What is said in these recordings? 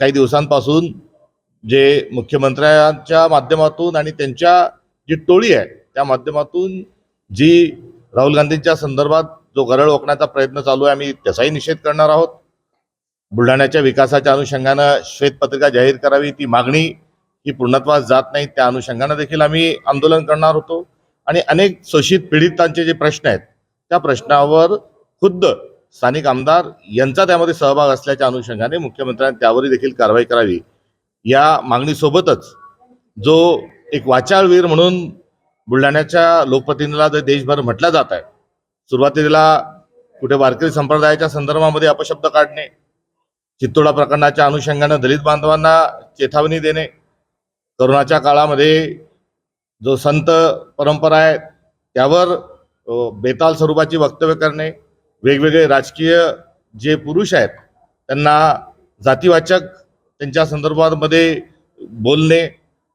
काही दिवसांपासून जे मुख्यमंत्र्यांच्या माध्यमातून आणि त्यांच्या जी टोळी आहे त्या माध्यमातून जी राहुल गांधींच्या संदर्भात जो गरळ ओकण्याचा प्रयत्न चालू आहे आम्ही त्याचाही निषेध करणार आहोत. बुलढाण्याच्या विकासाच्या अनुषंगानं श्वेतपत्रिका जाहीर करावी ती मागणी ही पूर्णत्वास जात नाही त्या अनुषंगानं देखील आम्ही आंदोलन करणार होतो. आणि अनेक शोषित पीडितांचे जे प्रश्न आहेत त्या प्रश्नावर खुद्द स्थानिक आमदार यांचा त्यामध्ये सहभाग असल्याच्या अनुषंगाने मुख्यमंत्र्यांनी त्यावरही देखील कारवाई करावी. या मागणीसोबतच जो एक वाचाळवीर म्हणून बुलढाण्याच्या लोकप्रतिनिधीला जर देशभर म्हटलं जात आहे सुरुवातीला कुठे वारकरी संप्रदायाच्या संदर्भामध्ये अपशब्द काढणे चित्तोडा प्रकरणाच्या अनुषंगानं दलित बांधवांना चेतावणी देणे करोनाच्या काळामध्ये जो संत परंपरा आहे त्यावर बेताल स्वरूपाची वक्तव्य करणे वेगवेगळे राजकीय जे पुरुष आहेत त्यांना जातीवाचक त्यांच्या संदर्भामध्ये बोलणे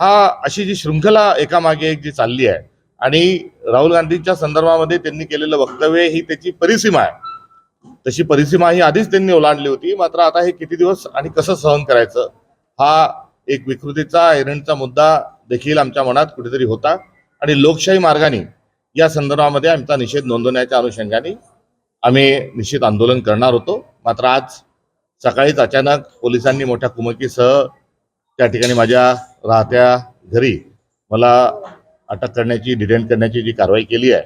हा अशी जी शृंखला एकामागे एक जी चालली आहे आणि राहुल गांधींच्या संदर्भामध्ये त्यांनी केलेलं वक्तव्य ही त्याची परिसीमा आहे. तशी परिसीमा ही आधीच त्यांनी ओलांडली होती मात्र आता हे किती दिवस आणि कसं सहन करायचं हा एक विकृतीचा एरणचा मुद्दा देखील आमच्या मनात कुठेतरी होता. आणि लोकशाही मार्गाने या संदर्भामध्ये आमचा निषेध नोंदवण्याच्या अनुषंगाने आम्ही निश्चित आंदोलन करणार होतो. मात्र आज सकाळीच अचानक पोलिसांनी मोठ्या कुमकीसह त्या ठिकाणी माझ्या राहत्या घरी मला अटक करण्याची डिटेन करण्याची जी कारवाई केली आहे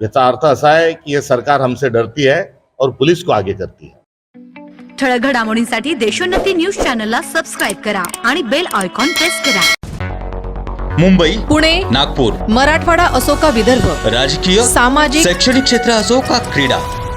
याचा अर्थ असा आहे की ये सरकार हमसे डरती है और पुलिस को आगे करती है ठळक घडामोडींसाठी देशोन्नती न्यूज चॅनलला सबस्क्राईब करा आणि बेल आयकॉन प्रेस करा. मुंबई पुणे नागपूर मराठवाडा असो का विदर्भ राजकीय सामाजिक शैक्षणिक क्षेत्र असो का क्रीडा